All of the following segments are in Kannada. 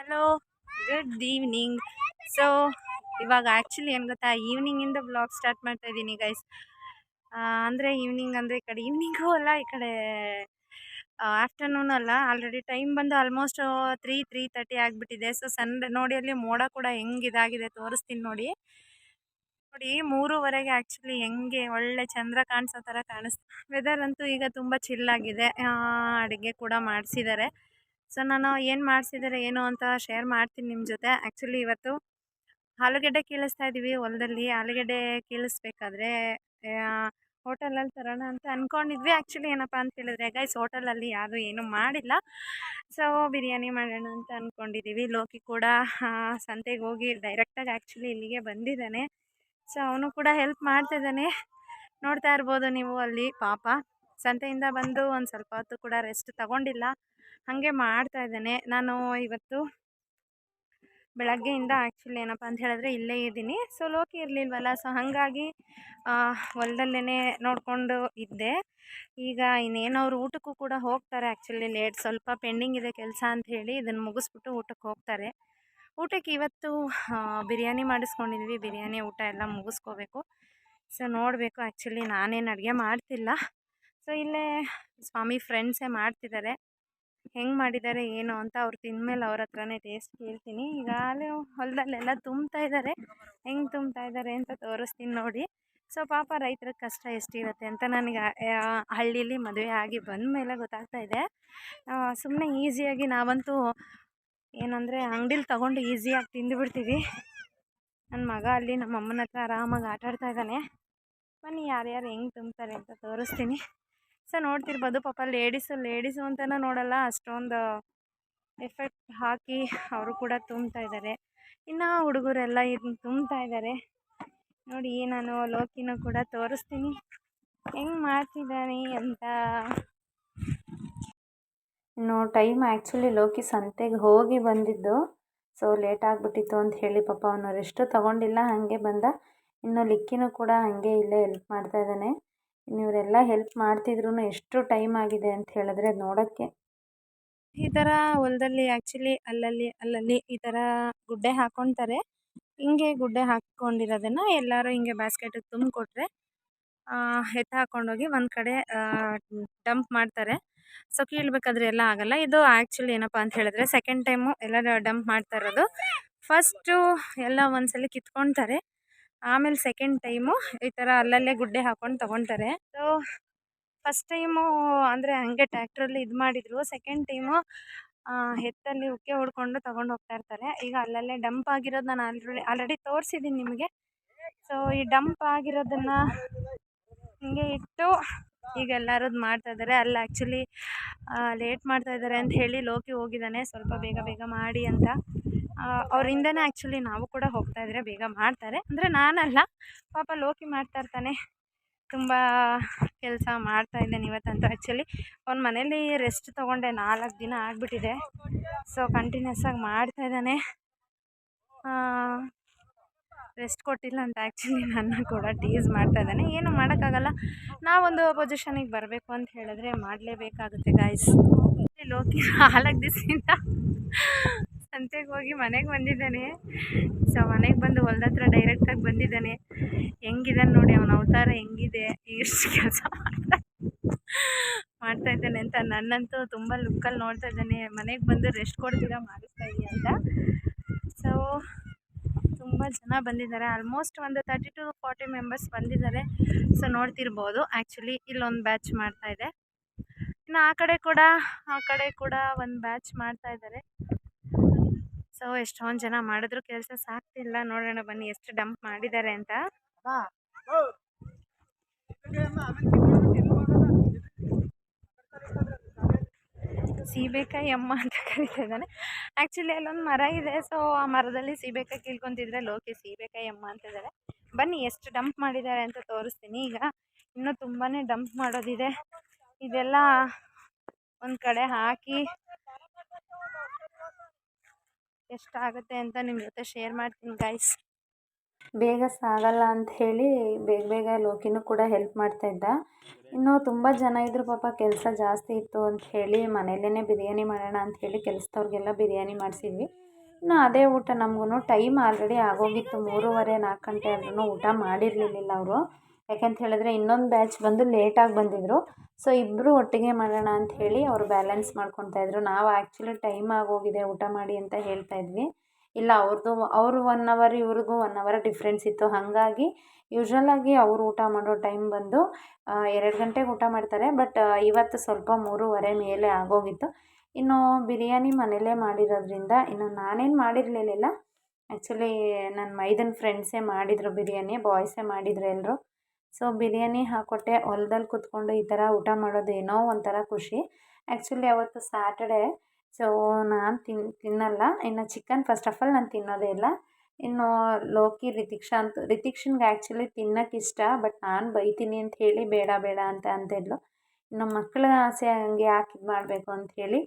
ಹಲೋ ಗುಡ್ ಈವ್ನಿಂಗ್ ಸೊ ಇವಾಗ ಆ್ಯಕ್ಚುಲಿ ಏನು ಗೊತ್ತಾ ಈವ್ನಿಂಗಿಂದ ಬ್ಲಾಗ್ ಸ್ಟಾರ್ಟ್ ಮಾಡ್ತಾ ಇದ್ದೀನಿ ಗೈಸ್ ಅಂದರೆ ಈವ್ನಿಂಗ್ ಅಂದರೆ ಈ ಕಡೆ ಈವ್ನಿಂಗೂ ಅಲ್ಲ, ಈ ಕಡೆ ಆಫ್ಟರ್ನೂನ್ ಅಲ್ಲ. ಆಲ್ರೆಡಿ ಟೈಮ್ ಬಂದು ಆಲ್ಮೋಸ್ಟ್ ತ್ರೀ ತ್ರೀ ತರ್ಟಿ ಆಗಿಬಿಟ್ಟಿದೆ. ಸೊ ಸನ್ ನೋಡಿ, ಅಲ್ಲಿ ಮೋಡ ಕೂಡ ಹೆಂಗೆ ಇದಾಗಿದೆ ತೋರಿಸ್ತೀನಿ ನೋಡಿ. ನೋಡಿ, ಮೂರುವರೆಗೆ ಆ್ಯಕ್ಚುಲಿ ಹೆಂಗೆ ಒಳ್ಳೆ ಚಂದ್ರ ಕಾಣಿಸೋ ಥರ ಕಾಣಿಸ್ತು ವೆದರ್ ಅಂತೂ ಈಗ ತುಂಬ ಚಿಲ್ಲಾಗಿದೆ ಅಡುಗೆ ಕೂಡ ಮಾಡಿಸಿದ್ದಾರೆ. ಸೊ, ನಾನು ಏನು ಮಾಡಿಸಿದ್ದಾರೆ ಏನು ಅಂತ ಶೇರ್ ಮಾಡ್ತೀನಿ ನಿಮ್ಮ ಜೊತೆ. ಆ್ಯಕ್ಚುಲಿ ಇವತ್ತು ಆಲೂಗಡ್ಡೆ ಕೀಳಿಸ್ತಾ ಇದ್ದೀವಿ ಹೊಲದಲ್ಲಿ. ಆಲೂಗಡ್ಡೆ ಕೀಳಿಸ್ಬೇಕಾದ್ರೆ ಹೋಟೆಲಲ್ಲಿ ತರೋಣ ಅಂತ ಅಂದ್ಕೊಂಡಿದ್ವಿ ಆ್ಯಕ್ಚುಲಿ ಏನಪ್ಪ ಅಂತ ಹೇಳಿದ್ರೆ, ಗೈಸ್, ಹೋಟೆಲಲ್ಲಿ ಯಾರು ಏನೂ ಮಾಡಿಲ್ಲ. ಸೊ, ಬಿರಿಯಾನಿ ಮಾಡೋಣ ಅಂತ ಅಂದ್ಕೊಂಡಿದ್ದೀವಿ ಲೋಕಿ ಕೂಡ ಸಂತೆಗೆ ಹೋಗಿ ಡೈರೆಕ್ಟಾಗಿ ಆ್ಯಕ್ಚುಲಿ ಇಲ್ಲಿಗೆ ಬಂದಿದ್ದಾನೆ. ಸೊ, ಅವನು ಕೂಡ ಹೆಲ್ಪ್ ಮಾಡ್ತಿದ್ದಾನೆ ನೋಡ್ತಾ ಇರ್ಬೋದು ನೀವು ಅಲ್ಲಿ ಪಾಪ. ಸಂತೆಯಿಂದ ಬಂದು ಒಂದು ಸ್ವಲ್ಪ ಹೊತ್ತು ಕೂಡ ರೆಸ್ಟ್ ತಗೊಂಡಿಲ್ಲ. ಹಾಗೆ ಮಾಡ್ತಾ ಇದ್ದೇನೆ. ನಾನು ಇವತ್ತು ಬೆಳಗ್ಗೆಯಿಂದ ಆ್ಯಕ್ಚುಲಿ ಏನಪ್ಪ ಅಂತ ಹೇಳಿದ್ರೆ ಇಲ್ಲೇ ಇದ್ದೀನಿ. ಸೊ ಲೋಕಿ ಇರಲಿಲ್ವಲ್ಲ? ಸೊ ಹಾಗಾಗಿ ಹೊಲದಲ್ಲೇ ನೋಡಿಕೊಂಡು ಇದ್ದೆ. ಈಗ ಇನ್ನೇನು ಅವ್ರು ಊಟಕ್ಕೂ ಕೂಡ ಹೋಗ್ತಾರೆ ಆ್ಯಕ್ಚುಲಿ ಲೇಟ್ ಸ್ವಲ್ಪ ಪೆಂಡಿಂಗ್ ಇದೆ ಕೆಲಸ ಅಂತ ಹೇಳಿ ಇದನ್ನು ಮುಗಿಸ್ಬಿಟ್ಟು ಊಟಕ್ಕೆ ಹೋಗ್ತಾರೆ. ಊಟಕ್ಕೆ ಇವತ್ತು ಬಿರಿಯಾನಿ ಮಾಡಿಸ್ಕೊಂಡಿದ್ವಿ. ಬಿರಿಯಾನಿ ಊಟ ಎಲ್ಲ ಮುಗಿಸ್ಕೋಬೇಕು. ಸೊ ನೋಡಬೇಕು ಆ್ಯಕ್ಚುಲಿ ನಾನೇನು ಅಡುಗೆ ಮಾಡ್ತಿಲ್ಲ. ಸೊ ಇಲ್ಲೇ ಸ್ವಾಮಿ ಫ್ರೆಂಡ್ಸೇ ಮಾಡ್ತಿದ್ದಾರೆ. ಹೆಂಗೆ ಮಾಡಿದ್ದಾರೆ ಏನು ಅಂತ ಅವ್ರು ತಿಂದಮೇಲೆ ಅವ್ರ ಹತ್ರನೇ ಟೇಸ್ಟ್ ಕೇಳ್ತೀನಿ. ಈಗ ಅಲ್ಲಿ ಹೊಲದಲ್ಲೆಲ್ಲ ತುಂಬ್ತಾ ಇದ್ದಾರೆ ಹೆಂಗೆ ತುಂಬ್ತಾ ಇದ್ದಾರೆ ಅಂತ ತೋರಿಸ್ತೀನಿ ನೋಡಿ. ಸೊ, ಪಾಪ ರೈತರ ಕಷ್ಟ ಎಷ್ಟಿರುತ್ತೆ ಅಂತ ನನಗೆ ಹಳ್ಳೀಲಿ ಮದುವೆ ಆಗಿ ಬಂದ ಮೇಲೆ ಗೊತ್ತಾಗ್ತಾ ಇದೆ. ಸುಮ್ಮನೆ ಈಸಿಯಾಗಿ ನಾವಂತೂ ಏನಂದರೆ ಅಂಗಡೀಲಿ ತೊಗೊಂಡು ಈಸಿಯಾಗಿ ತಿಂದುಬಿಡ್ತೀವಿ. ನನ್ನ ಮಗ ಅಲ್ಲಿ ನಮ್ಮ ಅಮ್ಮನ ಹತ್ರ ಆರಾಮಾಗಿ ಆಟಾಡ್ತಾ ಇದ್ದಾನೆ ಬನ್ನಿ ಯಾರ್ಯಾರು ಹೆಂಗೆ ತುಂಬ್ತಾರೆ ಅಂತ ತೋರಿಸ್ತೀನಿ. ಸೊ ನೋಡ್ತಿರ್ಬೋದು. ಪಾಪ ಲೇಡೀಸು ಲೇಡೀಸು ಅಂತಲೂ ನೋಡಲ್ಲ. ಅಷ್ಟೊಂದು ಎಫೆಕ್ಟ್ ಹಾಕಿ ಅವರು ಕೂಡ ತುಂಬ್ತಾ ಇದ್ದಾರೆ ಇನ್ನು ಹುಡುಗರೆಲ್ಲ ಇದನ್ನ ತುಂಬ್ತಾ ಇದ್ದಾರೆ ನೋಡಿ, ನಾನು ಲೋಕಿನೂ ಕೂಡ ತೋರಿಸ್ತೀನಿ. ಹೆಂಗೆ ಮಾಡ್ತಿದ್ದಾನೆ ಅಂತ. ಇನ್ನು ಟೈಮ್ ಆ್ಯಕ್ಚುಲಿ ಲೋಕಿ ಸಂತೆಗೆ ಹೋಗಿ ಬಂದಿದ್ದು. ಸೊ, ಲೇಟ್ ಆಗಿಬಿಟ್ಟಿತ್ತು ಅಂತ ಹೇಳಿ ಪಾಪ ಅವನು ರೆಸ್ಟು ತೊಗೊಂಡಿಲ್ಲ, ಹಾಗೆ ಬಂದ. ಇನ್ನು ಲಿಕ್ಕಿನೂ ಕೂಡ ಹಾಗೆ ಇಲ್ಲೇ ಹೆಲ್ಪ್ ಮಾಡ್ತಾ ಇದ್ದಾನೆ. ಇವರೆಲ್ಲ ಹೆಲ್ಪ್ ಮಾಡ್ತಿದ್ರು ಎಷ್ಟು ಟೈಮ್ ಆಗಿದೆ ಅಂತ ಹೇಳಿದ್ರೆ ನೋಡೋಕ್ಕೆ ಈ ಥರ ಹೊಲದಲ್ಲಿ ಆ್ಯಕ್ಚುಲಿ ಅಲ್ಲಲ್ಲಿ ಅಲ್ಲಲ್ಲಿ ಈ ಥರ ಗುಡ್ಡೆ ಹಾಕ್ಕೊತಾರೆ ಹಿಂಗೆ ಗುಡ್ಡೆ ಹಾಕ್ಕೊಂಡಿರೋದನ್ನು ಎಲ್ಲರೂ ಹಿಂಗೆ ಬ್ಯಾಸ್ಕೆಟಿಗೆ ತುಂಬಿಕೊಟ್ರೆ ಎತ್ತ ಹಾಕ್ಕೊಂಡೋಗಿ ಒಂದು ಕಡೆ ಡಂಪ್ ಮಾಡ್ತಾರೆ. ಸೊ ಕೀಳ್ಬೇಕಾದ್ರೆ ಎಲ್ಲ ಆಗಲ್ಲ. ಇದು ಆ್ಯಕ್ಚುಲಿ ಏನಪ್ಪ ಅಂತ ಹೇಳಿದ್ರೆ ಸೆಕೆಂಡ್ ಟೈಮು ಎಲ್ಲ ಡಂಪ್ ಮಾಡ್ತಾ ಇರೋದು. ಫಸ್ಟು ಎಲ್ಲ ಒಂದ್ಸಲ ಕಿತ್ಕೊತಾರೆ. ಆಮೇಲೆ ಸೆಕೆಂಡ್ ಟೈಮು ಈ ಥರ ಅಲ್ಲಲ್ಲೇ ಗುಡ್ಡೆ ಹಾಕೊಂಡು ತೊಗೊತಾರೆ. ಸೊ ಫಸ್ಟ್ ಟೈಮು ಅಂದರೆ ಹಂಗೆ ಟ್ಯಾಕ್ಟ್ರಲ್ಲಿ ಇದು ಮಾಡಿದರು. ಸೆಕೆಂಡ್ ಟೈಮು ಎತ್ತಲ್ಲಿ ಉಕ್ಕೆ ಹೊಡ್ಕೊಂಡು ತೊಗೊಂಡು ಹೋಗ್ತಾ ಇರ್ತಾರೆ. ಈಗ ಅಲ್ಲಲ್ಲೇ ಡಂಪ್ ಆಗಿರೋದು ನಾನು ಆಲ್ರೆಡಿ ಆಲ್ರೆಡಿ ತೋರಿಸಿದ್ದೀನಿ ನಿಮಗೆ. ಸೊ ಈ ಡಂಪ್ ಆಗಿರೋದನ್ನು ಹಿಂಗೆ ಇಟ್ಟು ಈಗ ಎಲ್ಲರೂ ಮಾಡ್ತಾಯಿದ್ದಾರೆ ಅಲ್ಲಿ ಆ್ಯಕ್ಚುಲಿ ಲೇಟ್ ಮಾಡ್ತಾಯಿದ್ದಾರೆ ಅಂತ ಹೇಳಿ ಲೋಕಿ ಹೋಗಿದ್ದಾನೆ ಸ್ವಲ್ಪ ಬೇಗ ಬೇಗ ಮಾಡಿ ಅಂತ. ಅವರಿಂದನೇ ಆ್ಯಕ್ಚುಲಿ ನಾವು ಕೂಡ ಹೋಗ್ತಾ ಇದ್ರೆ ಬೇಗ ಮಾಡ್ತಾರೆ. ಅಂದರೆ ನಾನಲ್ಲ, ಪಾಪ ಲೋಕಿ ಮಾಡ್ತಾ ಇರ್ತಾನೆ. ತುಂಬ ಕೆಲಸ ಮಾಡ್ತಾ ಇದ್ದೇನೆ ಇವತ್ತಂತೂ ಆ್ಯಕ್ಚುಲಿ ಅವ್ನ ಮನೇಲಿ ರೆಸ್ಟ್ ತೊಗೊಂಡೆ, ನಾಲ್ಕು ದಿನ ಆಗಿಬಿಟ್ಟಿದೆ. ಸೊ ಕಂಟಿನ್ಯೂಸ್ ಆಗಿ ಮಾಡ್ತಾ ಇದ್ದಾನೆ. ರೆಸ್ಟ್ ಕೊಟ್ಟಿಲ್ಲ ಅಂತ ಆ್ಯಕ್ಚುಲಿ ನನ್ನ ಕೂಡ ಟೀಸ್ ಮಾಡ್ತಾ ಇದ್ದಾನೆ. ಏನು ಮಾಡೋಕ್ಕಾಗಲ್ಲ. ನಾವೊಂದು ಪೊಸಿಷನಿಗೆ ಬರಬೇಕು ಅಂತ ಹೇಳಿದ್ರೆ ಮಾಡಲೇಬೇಕಾಗುತ್ತೆ ಗಾಯ್ಸ್ ಲೋಕಿ ನಾಲ್ಕು ದಿವಸದಿಂದ ಸಂತೆಗೆ ಹೋಗಿ ಮನೆಗೆ ಬಂದಿದ್ದಾನೆ. ಸೊ ಮನೆಗೆ ಬಂದು ಹೊಲ್ದ ಹತ್ರ ಡೈರೆಕ್ಟಾಗಿ ಬಂದಿದ್ದಾನೆ. ಹೆಂಗಿದ್ದಾನೆ ನೋಡಿ, ಅವನ ಅವತಾರ ಹೆಂಗಿದೆ, ಎಷ್ಟು ಕೆಲಸ ಮಾಡ್ತಾ ಇದ್ದಾನೆ ಅಂತ ನನ್ನಂತೂ ತುಂಬ ಲುಕ್ಕಲ್ಲಿ ನೋಡ್ತಾ ಇದ್ದಾನೆ. ಮನೆಗೆ ಬಂದು ರೆಸ್ಟ್ ಕೊಡ್ತೀರಾ, ಮಾಡಿಸ್ತಾ ಅಂತ. ಸೊ ತುಂಬ ಜನ ಬಂದಿದ್ದಾರೆ. ಆಲ್ಮೋಸ್ಟ್ ಒಂದು ತರ್ಟಿ ಟು ಫಾರ್ಟಿ ಮೆಂಬರ್ಸ್ ಬಂದಿದ್ದಾರೆ. ಸೊ ನೋಡ್ತಿರ್ಬೋದು. ಆ್ಯಕ್ಚುಲಿ ಇಲ್ಲೊಂದು ಬ್ಯಾಚ್ ಮಾಡ್ತಾ ಇದೆ. ಇನ್ನು ಆ ಕಡೆ ಕೂಡ, ಆ ಕಡೆ ಕೂಡ ಒಂದು ಬ್ಯಾಚ್ ಮಾಡ್ತಾ ಇದ್ದಾರೆ. ಸೊ ಎಷ್ಟೊಂದು ಜನ ಮಾಡಿದ್ರು ಕೆಲಸ ಸಾಕ್ತಿಲ್ಲ. ನೋಡೋಣ ಬನ್ನಿ ಎಷ್ಟು ಡಂಪ್ ಮಾಡಿದ್ದಾರೆ ಅಂತ. ಸೀಬೇಕಾಯಿ ಅಮ್ಮ ಅಂತ ಕರಿತಾ ಇದ್ದಾನೆ ಆ್ಯಕ್ಚುಲಿ ಅಲ್ಲೊಂದು ಮರ ಇದೆ. ಸೊ ಆ ಮರದಲ್ಲಿ ಸೀಬೇಕಾಯಿ ಕೀಳ್ಕೊಂತಿದ್ರೆ ಲೋಕಿ ಸೀಬೆಕಾಯಿ ಅಮ್ಮ ಅಂತಿದ್ದಾರೆ ಬನ್ನಿ ಎಷ್ಟು ಡಂಪ್ ಮಾಡಿದ್ದಾರೆ ಅಂತ ತೋರಿಸ್ತೀನಿ ಈಗ. ಇನ್ನೂ ತುಂಬಾ ಡಂಪ್ ಮಾಡೋದಿದೆ. ಇದೆಲ್ಲ ಒಂದು ಕಡೆ ಹಾಕಿ ಎಷ್ಟಾಗುತ್ತೆ ಅಂತ ನಿಮ್ಮ ಜೊತೆ ಶೇರ್ ಮಾಡ್ತೀನಿ ಗೈಸ್ ಬೇಗ ಸಾಗಲ್ಲ ಅಂತ ಹೇಳಿ ಬೇಗ ಬೇಗ ಲೋಕಿನೂ ಕೂಡ ಹೆಲ್ಪ್ ಮಾಡ್ತಾ ಇದ್ದ. ಇನ್ನು ತುಂಬ ಜನ ಇದ್ದರು ಪಾಪ ಕೆಲಸ ಜಾಸ್ತಿ ಇತ್ತು ಅಂತ ಹೇಳಿ ಮನೆಯಲ್ಲೇ ಬಿರಿಯಾನಿ ಮಾಡೋಣ ಅಂತ ಹೇಳಿ ಕೆಲಸದವ್ರಿಗೆಲ್ಲ ಬಿರಿಯಾನಿ ಮಾಡಿಸಿದ್ವಿ. ಇನ್ನು ಅದೇ ಊಟ ನಮಗೂ ಟೈಮ್ ಆಲ್ರೆಡಿ ಆಗೋಗಿತ್ತು. ಮೂರುವರೆ ನಾಲ್ಕು ಗಂಟೆ ಆದ್ರೂ ಊಟ ಮಾಡಿರಲಿಲ್ಲ ಅವರು. ಯಾಕಂತ ಹೇಳಿದ್ರೆ ಇನ್ನೊಂದು ಬ್ಯಾಚ್ ಬಂದು ಲೇಟಾಗಿ ಬಂದಿದ್ದರು ಸೊ ಇಬ್ಬರು ಒಟ್ಟಿಗೆ ಮಾಡೋಣ ಅಂತ ಹೇಳಿ ಅವರು ಬ್ಯಾಲೆನ್ಸ್ ಮಾಡ್ಕೊತಾ ಇದ್ರು. ನಾವು ಆ್ಯಕ್ಚುಲಿ ಟೈಮ್ ಆಗೋಗಿದೆ ಊಟ ಮಾಡಿ ಅಂತ ಹೇಳ್ತಾ ಇದ್ವಿ. ಇಲ್ಲ ಅವ್ರದ್ದು ಅವರು ಒನ್ ಅವರ್ ಇವ್ರಿಗೂ ಒನ್ ಅವರ್ ಡಿಫ್ರೆನ್ಸ್ ಇತ್ತು. ಹಾಗಾಗಿ ಯೂಶ್ವಲಾಗಿ ಅವರು ಊಟ ಮಾಡೋ ಟೈಮ್ ಬಂದು ಎರಡು ಗಂಟೆಗೆ ಊಟ ಮಾಡ್ತಾರೆ. ಬಟ್ ಇವತ್ತು ಸ್ವಲ್ಪ ಮೂರುವರೆ ಮೇಲೆ ಆಗೋಗಿತ್ತು. ಇನ್ನು ಬಿರಿಯಾನಿ ಮನೇಲೇ ಮಾಡಿರೋದ್ರಿಂದ ಇನ್ನು ನಾನೇನು ಮಾಡಿರಲಿಲ್ಲ. ಆ್ಯಕ್ಚುಲಿ ನನ್ನ ಮೈದನ್ ಫ್ರೆಂಡ್ಸೇ ಮಾಡಿದರು ಬಿರಿಯಾನಿ ಬಾಯ್ಸೇ ಮಾಡಿದ್ರು ಎಲ್ಲರೂ ಸೊ ಬಿರಿಯಾನಿ ಹಾಕ್ಕೊಟ್ಟೆ ಹೊಲ್ದಲ್ಲಿ ಕೂತ್ಕೊಂಡು ಈ ಥರ ಊಟ ಮಾಡೋದು ಏನೋ ಒಂಥರ ಖುಷಿ. ಆ್ಯಕ್ಚುಲಿ ಅವತ್ತು ಸ್ಯಾಟರ್ಡೇ, ಸೊ ನಾನು ತಿನ್, ತಿನ್ನಲ್ಲ. ಇನ್ನು ಚಿಕನ್ ಫಸ್ಟ್ ಆಫ್ ಆಲ್ ನಾನು ತಿನ್ನೋದೇ ಇಲ್ಲ. ಇನ್ನು ಲೋಕಿ, ರಿತಿಕ್ಷಾ ಅಂತ, ರಿತಿಕ್ಷನ್ಗೆ ಆ್ಯಕ್ಚುಲಿ ತಿನ್ನೋಕೆ ಇಷ್ಟ, ಬಟ್ ನಾನು ಬೈತೀನಿ ಅಂತ ಹೇಳಿ ಬೇಡ ಬೇಡ ಅಂತ ಅಂತಿದ್ಲು ಇನ್ನು ಮಕ್ಕಳ ಆಸೆ ಹಂಗೆ ಯಾಕೆ ಇದು ಮಾಡಬೇಕು ಅಂಥೇಳಿ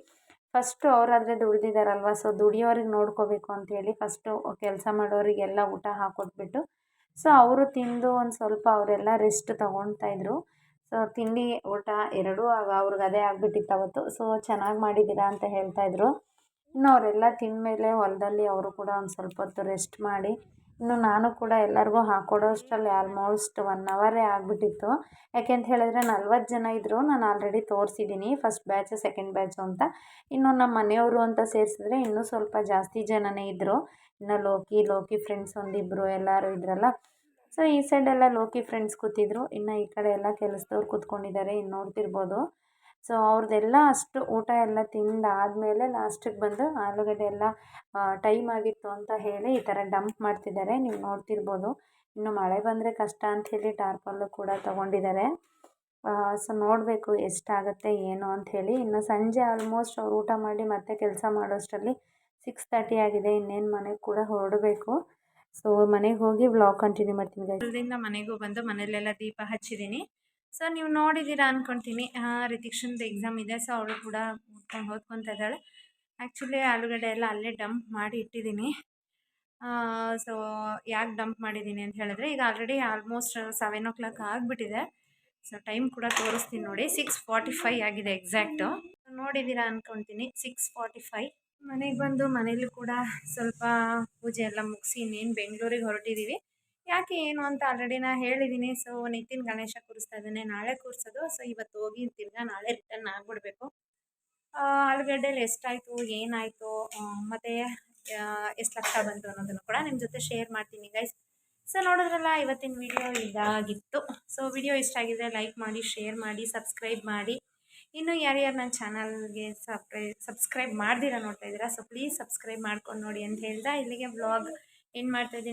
ಫಸ್ಟು ಅವರಾದರೆ ದುಡ್ದಿದ್ದಾರಲ್ವ ಸೊ ದುಡಿಯೋರಿಗೆ ನೋಡ್ಕೋಬೇಕು ಅಂಥೇಳಿ ಫಸ್ಟು ಕೆಲಸ ಮಾಡೋರಿಗೆಲ್ಲ ಊಟ ಹಾಕ್ಕೊಟ್ಬಿಟ್ಟು ಸೊ, ಅವರು ತಿಂದು ಒಂದು ಸ್ವಲ್ಪ ಅವರೆಲ್ಲ ರೆಸ್ಟ್ ತೊಗೊಳ್ತಾಯಿದ್ರು ಸೊ, ತಿಂಡಿ ಊಟ ಎರಡೂ ಆಗ ಅವ್ರಿಗೆ ಅದೇ ಆಗಿಬಿಟ್ಟಿತ್ತು ಅವತ್ತು. ಸೊ, ಚೆನ್ನಾಗಿ ಮಾಡಿದ್ದೀರಾ ಅಂತ ಹೇಳ್ತಾಯಿದ್ರು ಇನ್ನು ಅವರೆಲ್ಲ ತಿಂದಮೇಲೆ ಹೊಲದಲ್ಲಿ ಅವರು ಕೂಡ ಒಂದು ಸ್ವಲ್ಪ ಹೊತ್ತು ರೆಸ್ಟ್ ಮಾಡಿ ಇನ್ನು ನಾನು ಕೂಡ ಎಲ್ಲರಿಗೂ ಹಾಕ್ಕೊಡೋ ಅಷ್ಟರಲ್ಲಿ ಆಲ್ಮೋಸ್ಟ್ ಒನ್ ಅವರೇ ಆಗಿಬಿಟ್ಟಿತ್ತು. ಯಾಕೆ ಅಂತ ಹೇಳಿದ್ರೆ ನಲ್ವತ್ತು ಜನ ಇದ್ದರು ನಾನು ಆಲ್ರೆಡಿ ತೋರಿಸಿದ್ದೀನಿ ಫಸ್ಟ್ ಬ್ಯಾಚು ಸೆಕೆಂಡ್ ಬ್ಯಾಚು ಅಂತ. ಇನ್ನು ನಮ್ಮ ಮನೆಯವರು ಅಂತ ಸೇರಿಸಿದ್ರೆ ಇನ್ನೂ ಸ್ವಲ್ಪ ಜಾಸ್ತಿ ಜನನೇ ಇದ್ದರು ಇನ್ನು ಲೋಕಿ ಲೋಕಿ ಫ್ರೆಂಡ್ಸ್ ಒಂದಿಬ್ಬರು ಎಲ್ಲರೂ ಇದ್ರಲ್ಲ. ಸೊ ಈ ಸೈಡೆಲ್ಲ ಲೋಕಿ ಫ್ರೆಂಡ್ಸ್ ಕೂತಿದ್ರು. ಇನ್ನು ಈ ಕಡೆ ಎಲ್ಲ ಕೆಲಸದವ್ರು ಕೂತ್ಕೊಂಡಿದ್ದಾರೆ ಇನ್ನು ನೋಡ್ತಿರ್ಬೋದು. ಸೊ ಅವ್ರದ್ದೆಲ್ಲ ಅಷ್ಟು ಊಟ ಎಲ್ಲ ತಿಂದಾದಮೇಲೆ ಲಾಸ್ಟಿಗೆ ಬಂದು ಆಲೂಗಡ್ಡೆ ಎಲ್ಲ ಟೈಮ್ ಆಗಿತ್ತು ಅಂತ ಹೇಳಿ ಈ ಥರ ಡಂಪ್ ಮಾಡ್ತಿದ್ದಾರೆ. ನೀವು ನೋಡ್ತಿರ್ಬೋದು. ಇನ್ನು ಮಳೆ ಬಂದರೆ ಕಷ್ಟ ಅಂತ ಹೇಳಿ ಟಾರ್ಪಲ್ಲು ಕೂಡ ತೊಗೊಂಡಿದ್ದಾರೆ. ಸೊ, ನೋಡಬೇಕು ಎಷ್ಟಾಗುತ್ತೆ, ಏನು ಅಂಥೇಳಿ ಇನ್ನು ಸಂಜೆ ಆಲ್ಮೋಸ್ಟ್ ಅವ್ರು ಊಟ ಮಾಡಿ ಮತ್ತೆ ಕೆಲಸ ಮಾಡೋಷ್ಟರಲ್ಲಿ ಸಿಕ್ಸ್ ತರ್ಟಿ ಆಗಿದೆ. ಇನ್ನೇನು ಮನೆಗೆ ಕೂಡ ಹೊರಡಬೇಕು. ಸೊ, ಮನೆಗೆ ಹೋಗಿ ವ್ಲಾಗ್ ಕಂಟಿನ್ಯೂ ಮಾಡ್ತೀನಿ ಅಲ್ಲಿಂದ ಮನೆಗೂ ಬಂದು ಮನೇಲೆಲ್ಲ ದೀಪ ಹಚ್ಚಿದ್ದೀನಿ. ಸೊ ನೀವು ನೋಡಿದ್ದೀರಾ ಹಾಂ ರಿತಿಕ್ಷನ್ದು ಎಕ್ಸಾಮ್ ಇದೆ. ಸೊ ಅವಳು ಕೂಡ ಓದ್ಕೊಂಡು ಓದ್ಕೊತ ಇದ್ದಾಳೆ. ಆ್ಯಕ್ಚುಲಿ ಆಲೂಗಡ್ಡೆ ಎಲ್ಲ ಅಲ್ಲೇ ಡಂಪ್ ಮಾಡಿ ಇಟ್ಟಿದ್ದೀನಿ. ಸೊ ಯಾಕೆ ಡಂಪ್ ಮಾಡಿದ್ದೀನಿ ಅಂತ ಹೇಳಿದ್ರೆ, ಈಗ already almost seven o'clock ಆಗಿಬಿಟ್ಟಿದೆ. ಸೊ ಟೈಮ್ ಕೂಡ ತೋರಿಸ್ತೀನಿ ನೋಡಿ. ಸಿಕ್ಸ್ ಫಾರ್ಟಿ ಫೈ ಆಗಿದೆ ಎಕ್ಸಾಕ್ಟು ನೋಡಿದ್ದೀರಾ ಅಂದ್ಕೊತೀನಿ ಸಿಕ್ಸ್ ಫಾರ್ಟಿ ಫೈ ಮನೆಗೆ ಬಂದು ಮನೇಲಿ ಕೂಡ ಸ್ವಲ್ಪ ಪೂಜೆ ಎಲ್ಲ ಮುಗಿಸಿ ಇನ್ನೇನು ಬೆಂಗಳೂರಿಗೆ ಹೊರಟಿದ್ದೀವಿ ಯಾಕೆ ಏನು ಅಂತ ಆಲ್ರೆಡಿ ನಾ ಹೇಳಿದ್ದೀನಿ ಸೊ ನಿತಿನ್ ಗಣೇಶ ಕೂರಿಸ್ತಾ ಇದ್ದಾನೆ. ನಾಳೆ ಕೂರಿಸೋದು. ಸೊ ಇವತ್ತು ಹೋಗಿ ತಿರ್ಗಾ ನಾಳೆ ರಿಟರ್ನ್ ಆಗಿಬಿಡ್ಬೇಕು. ಆಲೂಗಡ್ಡೆಲಿ ಎಷ್ಟಾಯಿತು? ಏನಾಯಿತು? ಮತ್ತು ಎಷ್ಟು ಲಕ್ಷ ಬಂತು ಅನ್ನೋದನ್ನು ಕೂಡ ನಿಮ್ಮ ಜೊತೆ ಶೇರ್ ಮಾಡ್ತೀನಿ ಗೈಸ್ ಸೊ ನೋಡಿದ್ರಲ್ಲ, ಇವತ್ತಿನ ವಿಡಿಯೋ ಇದಾಗಿತ್ತು. ಸೊ ವಿಡಿಯೋ ಇಷ್ಟ ಆಗಿದ್ರೆ ಲೈಕ್ ಮಾಡಿ ಶೇರ್ ಮಾಡಿ ಸಬ್ಸ್ಕ್ರೈಬ್ ಮಾಡಿ. ಇನ್ನು ಯಾರ್ಯಾರು ನನ್ನ ಚಾನಲ್ಗೆ ಸಬ್ಸ್ಕ್ರೈ ಸಬ್ಸ್ಕ್ರೈಬ್ ಮಾಡ್ದಿರ ನೋಡ್ತಾ ಇದ್ದೀರಾ? ಸೊ ಪ್ಲೀಸ್ ಸಬ್ಸ್ಕ್ರೈಬ್ ಮಾಡ್ಕೊಂಡು ನೋಡಿ ಅಂತ ಹೇಳ್ದೆ. ಇಲ್ಲಿಗೆ ವ್ಲಾಗ್ ಏನು ಮಾಡ್ತಾಯಿದ್ದೀನಿ